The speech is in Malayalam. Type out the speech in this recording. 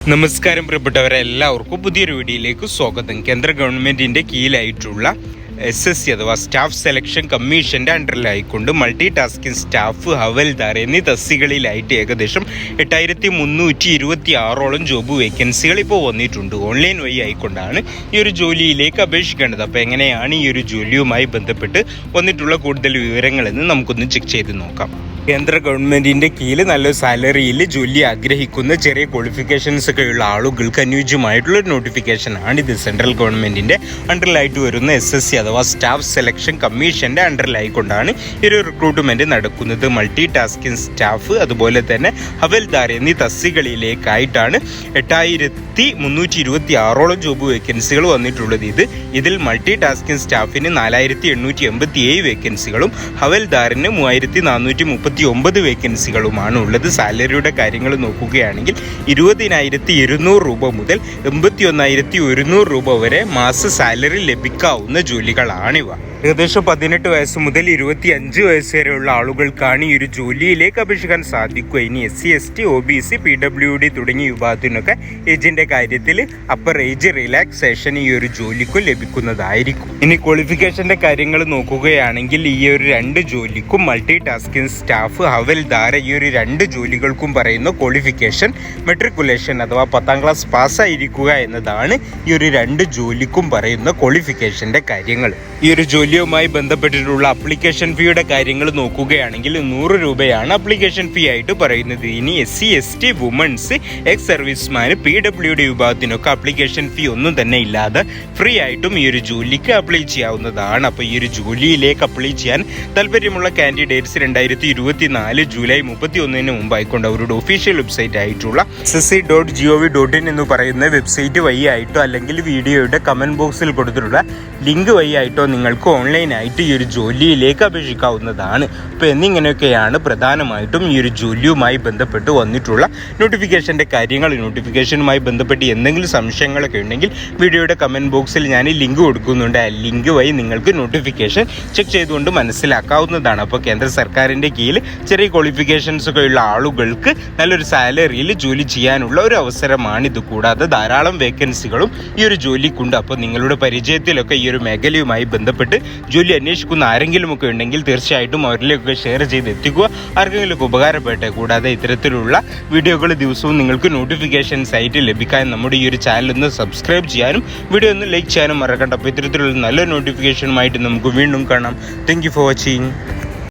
നമസ്കാരം പ്രിയപ്പെട്ടവരെ എല്ലാവർക്കും പുതിയൊരു വീഡിയോയിലേക്ക് സ്വാഗതം. കേന്ദ്ര ഗവൺമെന്റിന്റെ കീഴിലായിട്ടുള്ള എസ് എസ് സി അഥവാ സ്റ്റാഫ് സെലക്ഷൻ കമ്മീഷന്റെ അണ്ടറിലായിക്കൊണ്ട് മൾട്ടി ടാസ്കിംഗ് സ്റ്റാഫ് ഹവൽദാർ എന്നീ തസ്തികളിലായിട്ട് ഏകദേശം എട്ടായിരത്തി മുന്നൂറ്റി ഇരുപത്തി ആറോളം ജോബ് വേക്കൻസികൾ ഇപ്പോൾ വന്നിട്ടുണ്ട്. ഓൺലൈൻ വഴി ആയിക്കൊണ്ടാണ് ഈ ഒരു ജോലിയിലേക്ക് അപേക്ഷിക്കേണ്ടത്. അപ്പോൾ എങ്ങനെയാണ് ഈ ഒരു ജോലിയുമായി ബന്ധപ്പെട്ട് വന്നിട്ടുള്ള കൂടുതൽ വിവരങ്ങളെന്ന് നമുക്കൊന്ന് ചെക്ക് ചെയ്ത് നോക്കാം. കേന്ദ്ര ഗവൺമെന്റിന്റെ കീഴിൽ നല്ല സാലറിയിൽ ജോലി ആഗ്രഹിക്കുന്ന ചെറിയ ക്വാളിഫിക്കേഷൻസ് ഒക്കെ ഉള്ള ആളുകൾക്ക് അനുയോജ്യമായിട്ടുള്ള ഒരു നോട്ടിഫിക്കേഷൻ ആണ് ഇത്. സെൻട്രൽ ഗവൺമെന്റിന്റെ അണ്ടറിലായിട്ട് വരുന്ന എസ് എസ് സി അഥവാ സ്റ്റാഫ് സെലക്ഷൻ കമ്മീഷന്റെ അണ്ടറിലായിക്കൊണ്ടാണ് ഈ ഒരു റിക്രൂട്ട്മെന്റ് നടക്കുന്നത്. മൾട്ടി ടാസ്കിംഗ് സ്റ്റാഫ് അതുപോലെ തന്നെ ഹവൽദാർ എന്നീ തസ്തികളിലേക്കായിട്ടാണ് എട്ടായിരത്തി മുന്നൂറ്റി ഇരുപത്തി ആറോളം ജോബ് വേക്കൻസികൾ വന്നിട്ടുള്ളത്. ഇത് ഇതിൽ മൾട്ടി ടാസ്കിംഗ് സ്റ്റാഫിന് നാലായിരത്തി എണ്ണൂറ്റി എൺപത്തി ഏഴ് വേക്കൻസികളും ഹവൽദാറിന് മൂവായിരത്തി നാനൂറ്റി മുപ്പത്തി ഒമ്പത് വേക്കൻസികളുമാണ് ഉള്ളത് സാലറിയുടെ കാര്യങ്ങൾ നോക്കുകയാണെങ്കിൽ ഇരുപതിനായിരത്തി ഇരുന്നൂറ് രൂപ മുതൽ എൺപത്തി ഒന്നായിരത്തി ഒരുന്നൂറ് രൂപ വരെ മാസ സാലറി ലഭിക്കാവുന്ന ജോലികളാണിവ. ഏകദേശം പതിനെട്ട് വയസ്സ് മുതൽ ഇരുപത്തി അഞ്ച് വയസ്സ് വരെയുള്ള ആളുകൾക്കാണ് ഈ ഒരു ജോലിയിലേക്ക് അപേക്ഷിക്കാൻ സാധിക്കുക. ഇനി S C S T O B C P W D തുടങ്ങിയ വിഭാഗത്തിനൊക്കെ ഏജിന്റെ കാര്യത്തിൽ അപ്പർ ഏജ് റിലാക്സേഷൻ ഈ ഒരു ജോലിക്കും ലഭിക്കുന്നതായിരിക്കും. ഇനി ക്വാളിഫിക്കേഷന്റെ കാര്യങ്ങൾ നോക്കുകയാണെങ്കിൽ ഈ ഒരു രണ്ട് ജോലിക്കും മൾട്ടി ടാസ്കിംഗ് സ്റ്റാഫ് ഹവൽദാർ ഈ ഒരു രണ്ട് ജോലികൾക്കും പറയുന്ന ക്വാളിഫിക്കേഷൻ മെട്രിക്കുലേഷൻ അഥവാ പത്താം ക്ലാസ് പാസ്സായിരിക്കുക എന്നതാണ് ഈ ഒരു രണ്ട് ജോലിക്കും പറയുന്ന ക്വാളിഫിക്കേഷന്റെ കാര്യങ്ങൾ ഈ ഒരു ജോലിയുമായി ബന്ധപ്പെട്ടിട്ടുള്ള അപ്ലിക്കേഷൻ ഫീയുടെ കാര്യങ്ങൾ നോക്കുകയാണെങ്കിൽ നൂറ് രൂപയാണ് അപ്ലിക്കേഷൻ ഫീ ആയിട്ട് പറയുന്നത്. ഇനി S C S T women's ex servicemen P W D വിഭാഗത്തിനൊക്കെ application fee ഒന്നും തന്നെ ഇല്ലാതെ ഫ്രീ ആയിട്ടും ഈ ഒരു ജോലിക്ക് അപ്ലൈ ചെയ്യാവുന്നതാണ്. അപ്പോൾ ഈ ഒരു ജോലിയിലേക്ക് അപ്ലൈ ചെയ്യാൻ താല്പര്യമുള്ള കാൻഡിഡേറ്റ്സ് രണ്ടായിരത്തി ഇരുപത്തി നാല് ജൂലൈ മുപ്പത്തി ഒന്നിന് മുമ്പായിക്കൊണ്ട് അവരുടെ ഒഫീഷ്യൽ വെബ്സൈറ്റ് ആയിട്ടുള്ള S C dot G O V dot in എന്ന് പറയുന്ന വെബ്സൈറ്റ് വഴി ആയിട്ടോ അല്ലെങ്കിൽ വീഡിയോയുടെ കമന്റ് ബോക്സിൽ കൊടുത്തിട്ടുള്ള ലിങ്ക് വഴി ആയിട്ടോ നിങ്ങൾക്ക് ഓൺലൈനായിട്ട് ഈ ഒരു ജോലിയിലേക്ക് അപേക്ഷിക്കാവുന്നതാണ്. അപ്പോൾ എന്നിങ്ങനെയൊക്കെയാണ് പ്രധാനമായിട്ടും ഈ ഒരു ജോലിയുമായി ബന്ധപ്പെട്ട് വന്നിട്ടുള്ള നോട്ടിഫിക്കേഷന്റെ കാര്യങ്ങൾ. നോട്ടിഫിക്കേഷനുമായി ബന്ധപ്പെട്ട് എന്തെങ്കിലും സംശയങ്ങളൊക്കെ ഉണ്ടെങ്കിൽ വീഡിയോയുടെ കമന്റ് ബോക്സിൽ ഞാൻ ലിങ്ക് കൊടുക്കുന്നുണ്ട്. ആ ലിങ്ക് വഴി നിങ്ങൾക്ക് നോട്ടിഫിക്കേഷൻ ചെക്ക് ചെയ്തുകൊണ്ട് മനസ്സിലാക്കാവുന്നതാണ്. അപ്പോൾ കേന്ദ്ര സർക്കാരിന്റെ കീഴിൽ ചെറിയ ക്വാളിഫിക്കേഷൻസ് ഒക്കെ ഉള്ള ആളുകൾക്ക് നല്ലൊരു സാലറിയിൽ ജോലി ചെയ്യാനുള്ള ഒരു അവസരമാണ് ഇത്. കൂടാതെ ധാരാളം വേക്കൻസികളും ഈ ഒരു ജോലിക്കുണ്ട്. അപ്പോൾ നിങ്ങളുടെ പരിചയത്തിലൊക്കെ ഈ ഒരു മേഖലയുമായി ബന്ധപ്പെട്ട് ജോലി അന്വേഷിക്കുന്ന ആരെങ്കിലും ഒക്കെ ഉണ്ടെങ്കിൽ തീർച്ചയായിട്ടും അവരിലേക്കൊക്കെ ഷെയർ ചെയ്ത് എത്തിക്കുക. ആർക്കെങ്കിലും ഉപകാരപ്പെട്ടെ. കൂടാതെ ഇത്തരത്തിലുള്ള വീഡിയോകൾ ദിവസവും നിങ്ങൾക്ക് നോട്ടിഫിക്കേഷൻസ് ആയിട്ട് ലഭിക്കാൻ നമ്മുടെ ഈ ഒരു ചാനൽ ഒന്ന് സബ്സ്ക്രൈബ് ചെയ്യാനും വീഡിയോ ഒന്ന് ലൈക്ക് ചെയ്യാനും മറക്കണ്ട. അപ്പോൾ ഇത്തരത്തിലുള്ള നല്ല നോട്ടിഫിക്കേഷനുമായിട്ട് നമുക്ക് വീണ്ടും കാണാം. Thank for watching